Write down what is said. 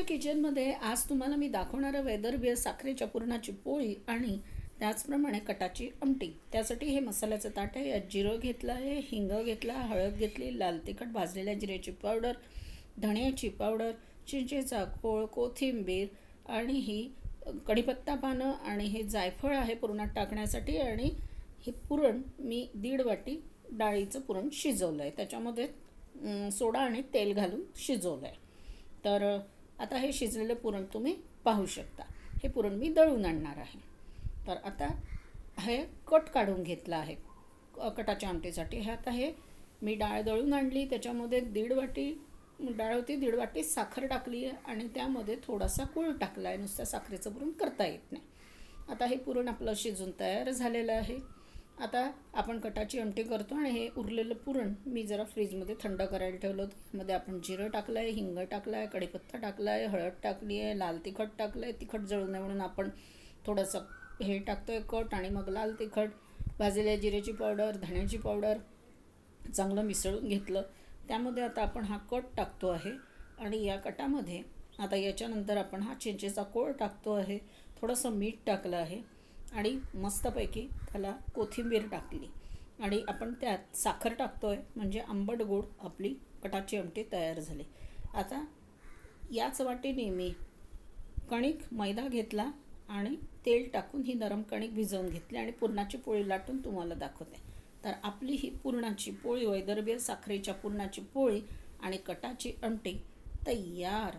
आईच्या किचनमध्ये आज तुम्हाला मी दाखवणारं वेदरबिअर साखरेच्या पुरणाची पोळी आणि त्याचप्रमाणे कटाची आमटी. त्यासाठी हे मसाल्याचं ताट आहे. यात जिरं घेतलं आहे हिंग घेतला हळद घेतली लाल तिखट भाजलेल्या जिऱ्याची पावडर धण्याची पावडर चिंचेचा कोळ कोथिंबीर आणि ही कढीपत्ता पानं आणि हे जायफळ आहे पुरणात टाकण्यासाठी आणि हे पुरण मी दीड वाटी डाळीचं पुरण शिजवलं आहे त्याच्यामध्ये सोडा आणि तेल घालून शिजवलं आहे तर आता हे शिजलेलं पुरण तुम्ही पाहू शकता. हे पुरण मी दळून आणणार आहे. तर आता हे कट काढून घेतलं आहे. क- कटाच्या आमटीसाठी. हे आता हे मी डाळ दळून आणली. त्याच्यामध्ये दीड वाटी डाळ होती दीड वाटी साखर टाकली आहे आणि त्यामध्ये थोडासा गूळ टाकला आहे. नुसत्या साखरेचं पुरण करता येत नाही. आता हे पुरण आपलं शिजून तयार झालेलं आहे. आता आपण कटाची आमटी करतो आणि हे उरलेलं पुरण मी जरा फ्रीजमध्ये थंड करायला ठेवलं होतं. त्यामध्ये आपण जिरं टाकलं आहे हिंग टाकलं आहे कढीपत्ता टाकला आहे हळद टाकली आहे लाल तिखट टाकलं आहे तिखट जळू नये म्हणून आपण थोडंसं हे टाकतो आहे कट आणि मग लाल तिखट भाजलेल्या जिऱ्याची पावडर धण्याची पावडर चांगलं मिसळून घेतलं. त्यामध्ये आता आपण हा कट टाकतो आहे आणि या कटामध्ये आता याच्यानंतर आपण हा चिंचेचा कोळ टाकतो आहे. थोडंसं मीठ टाकलं आहे. आणि मस्तपैकी त्याला कोथिंबीर टाकली. आणि आपण त्यात साखर टाकतो आहे म्हणजे आंबट गोड आपली कटाची आमटी तयार झाली. आता याच वाटेने मी कणिक मैदा घेतला आणि तेल टाकून ही नरम कणिक भिजवून घेतली आणि पुरणाची पोळी लाटून तुम्हाला दाखवते. तर आपली ही पुरणाची पोळी वैदर्भीय साखरेच्या पुरणाची पोळी आणि कटाची आमटी तयार.